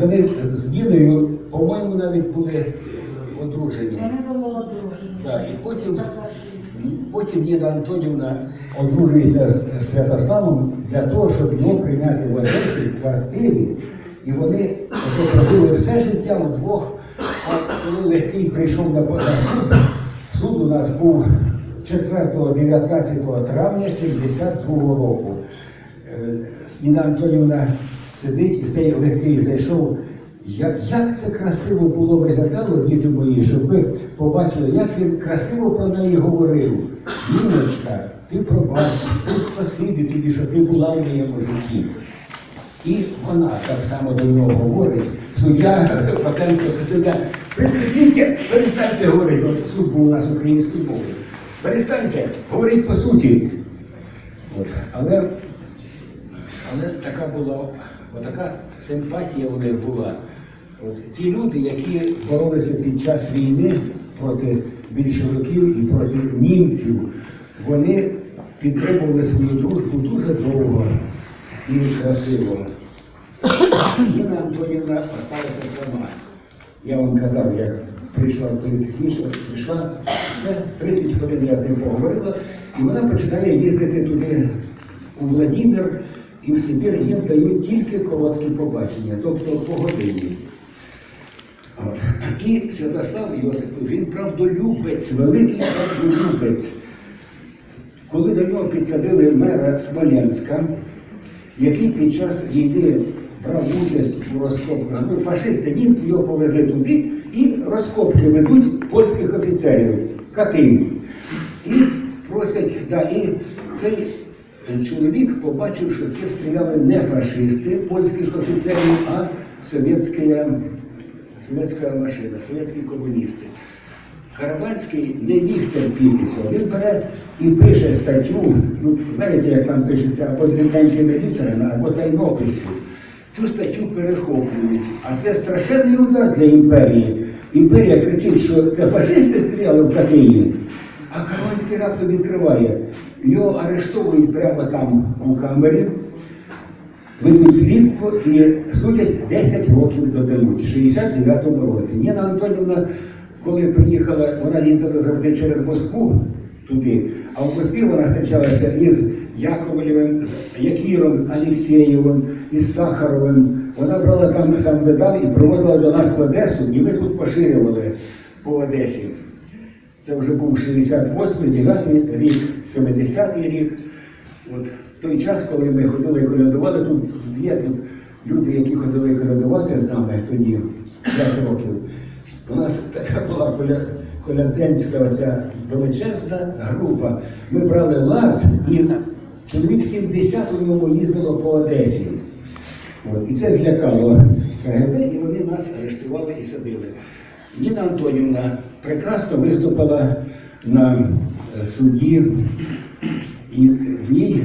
вони з Ніною, по-моєму, навіть були одружені. Да, і потім, потім Ніна Антонівна одружується з Святославом для того, щоб його прийняти в Одесі в квартирі. І вони прожили все життя удвох. А коли легкий прийшов на, на суд, суд у нас був 4-19 травня 72 року. Е, Ніна Антонівна сидить, і цей легкий зайшов. Як, як це красиво було виглядало, діти мої, щоб ви побачили, як він красиво про неї говорив. Ніночка, ти пробач, ти спасибі тобі, що ти була в моєму житті. І вона так само до нього говорить. Суддя Патенко суддя, прекратіть, перестаньте говорити. Суд був у нас українською мовою. Перестаньте, говоріть по суті. От. Але але така була, отака симпатія у них була. От ці люди, які боролися під час війни проти більшовиків і проти німців, вони підтримували свою дружбу дуже довго і красиво. Ніна Антонівна осталася сама. Я вам казав, як прийшла в політехнічну, прийшла, все, 30 хвилин я з ним поговорила, і вона починає їздити туди у Владимир і в Сибір, їм дають тільки короткі побачення, тобто по годині. От. І Святослав Йосипов, він правдолюбець, великий правдолюбець. Коли до нього підсадили мера Смоленська, який під час війни брав участь у розкопках, ну, фашисти, німці його повезли туди і розкопки ведуть польських офіцерів, Катин. І просять, да, і цей чоловік побачив, що це стріляли не фашисти польських офіцерів, а совєтська, машина, совєтські комуністи. Караванський не міг терпіти цього. Він бере і пише статтю, ну, знаєте, як там пишеться, або дрібненькими літерами, або тайнописю. Цю статтю перехоплюють. А це страшенний удар для імперії. Імперія кричить, що це фашисти стріляли в Катині, а Караванський раптом відкриває. Його арештовують прямо там у камері, ведуть слідство і судять 10 років додають, в 69-му році. Ніна Антонівна, коли приїхала, вона їздила завжди через Москву туди, а в Москві вона зустрічалася із Яковлєвим, з Якіром, Алексєєвим, із Сахаровим. Вона брала там сам медаль і привозила до нас в Одесу, і ми тут поширювали по Одесі. Це вже був 68-й, 9 рік, 70-й рік. От той час, коли ми ходили і колядували, тут є тут люди, які ходили колядувати з нами тоді, 5 років. У нас така була коля, коляденська оця величезна група. Ми брали лаз і чоловік 70 у ньому їздило по Одесі. От, і це злякало КГБ, і вони нас арештували і садили. Ніна Антонівна прекрасно виступила на суді, і в ній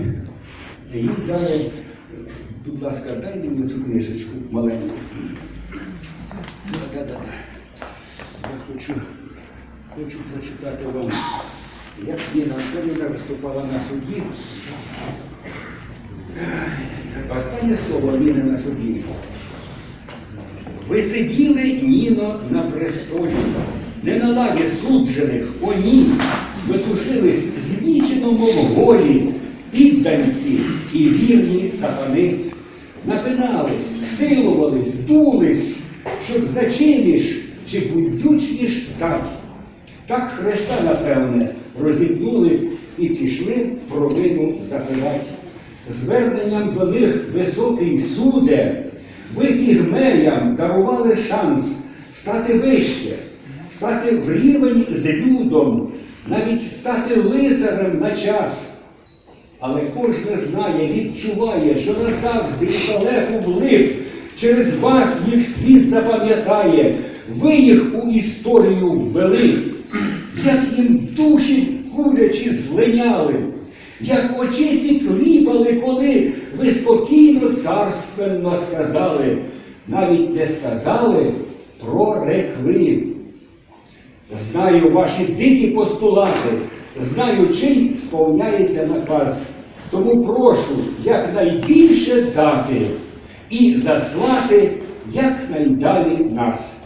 їй дали, будь ласка, дай мені цю книжечку маленьку. Да-да-да. Я хочу, хочу прочитати вам, як Ніна Антонівна виступала на суді. Останнє слово Ніни на суді. Ви сиділи, Ніно, на престолі, не на лаві суджених, о ні, ви тушились знічено, мов голі, підданці і вірні сатани. Напинались, силувались, дулись, щоб значиміш чи будючніш стать. Так Христа, напевне, розіпнули і пішли провину запирать. Зверненням до них високий суде, ви пігмеям дарували шанс стати вище, стати в рівень з людом, навіть стати лицарем на час. Але кожен знає, відчуває, що назавжди і далеко влип, через вас їх світ запам'ятає, ви їх у історію ввели, як їм душі курячі злиняли, як очиці кліпали, коли ви спокійно царственно сказали, навіть не сказали, прорекли. Знаю ваші дикі постулати, знаю, чий сповняється наказ. Тому прошу якнайбільше дати і заслати якнайдалі нас.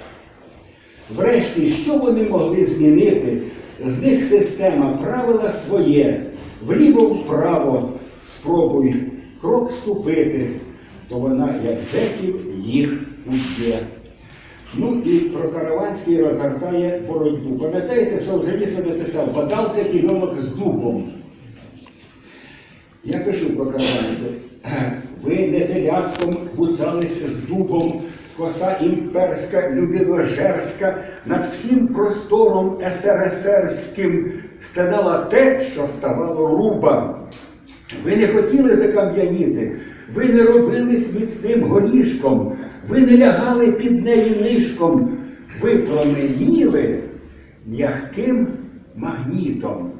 Врешті, що вони могли змінити? З них система правила своє, вліво-вправо спробуй крок ступити, то вона, як зеків, їх уб'є. Ну і про Караванський розгортає боротьбу. Пам'ятаєте, Солженіцин написав, подався кіномок з дубом. Я пишу про Караванського. Ви не телятком буцались з дубом, коса імперська, людиножерська, над всім простором СРСРським стенала те, що ставало руба. Ви не хотіли закам'яніти, ви не робились міцним горішком, ви не лягали під неї нишком, ви променіли м'яким магнітом.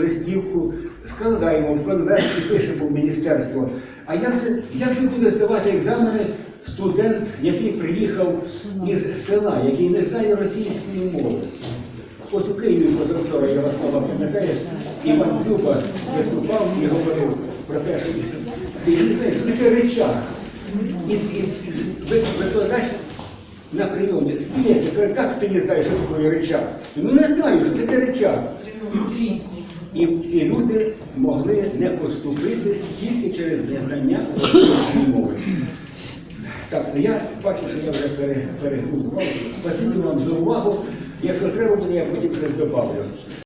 Листівку складаємо в конверт і пишемо в міністерство. А як же, як же буде здавати екзамени студент, який приїхав із села, який не знає російської мови? От у Києві позавчора Ярослава, пам'ятаєш, Іван Дзюба виступав і говорив про те, що і він знає, що таке речах. І, ви- викладач на прийомі сміється, каже, як ти не знаєш, що таке речах? Ну не знаю, що таке речах. І ці люди могли не поступити тільки через незнання мови. Так, я бачу, що я вже пере- перегрузував. Спасибі вам за увагу. Якщо треба буде, я потім щось добавлю.